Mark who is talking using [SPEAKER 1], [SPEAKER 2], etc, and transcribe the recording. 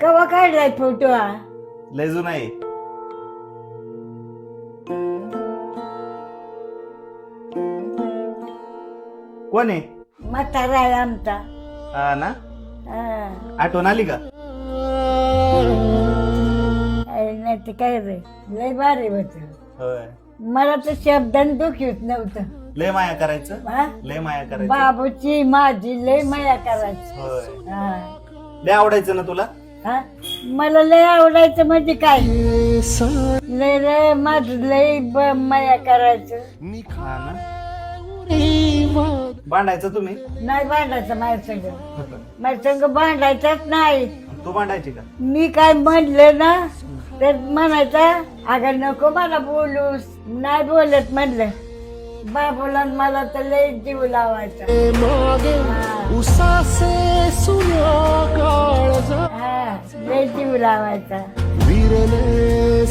[SPEAKER 1] कवा काढलाय फोटो हा?
[SPEAKER 2] लय जुना आहे. कोण आहे?
[SPEAKER 1] म्हातारा आहे आमचा.
[SPEAKER 2] हा ना?
[SPEAKER 1] हा.
[SPEAKER 2] आठवण आली का?
[SPEAKER 1] अरे नाही ते काय रे? लय भारी होत
[SPEAKER 2] होय.
[SPEAKER 1] मला तर शब्दान दुखीत नव्हतं.
[SPEAKER 2] लय माया करायचं?
[SPEAKER 1] हा?
[SPEAKER 2] लय माया करायचं.
[SPEAKER 1] बाबूची माझी लय माया करायची.
[SPEAKER 2] होय.
[SPEAKER 1] हा.
[SPEAKER 2] लय आवडायचं ना तुला?
[SPEAKER 1] हा? मला लय आवडायचं म्हणजे काय? लय लय माझं लय ब- माया करायचं.
[SPEAKER 2] ना? भांडायचं तुम्ही?
[SPEAKER 1] नाही भांडायचं माझ्या संग. माझ्या संग भांडायचंच नाही.
[SPEAKER 2] तू भांडायची का?
[SPEAKER 1] मी काय म्हणलं ना तर म्हणायचा अगं नको मला बोलूस. नाही बोलत म्हणलं. बाबूला न मला तर लय जीव लावायचा. हा.
[SPEAKER 3] उसासे
[SPEAKER 1] लावायचा.
[SPEAKER 3] विरले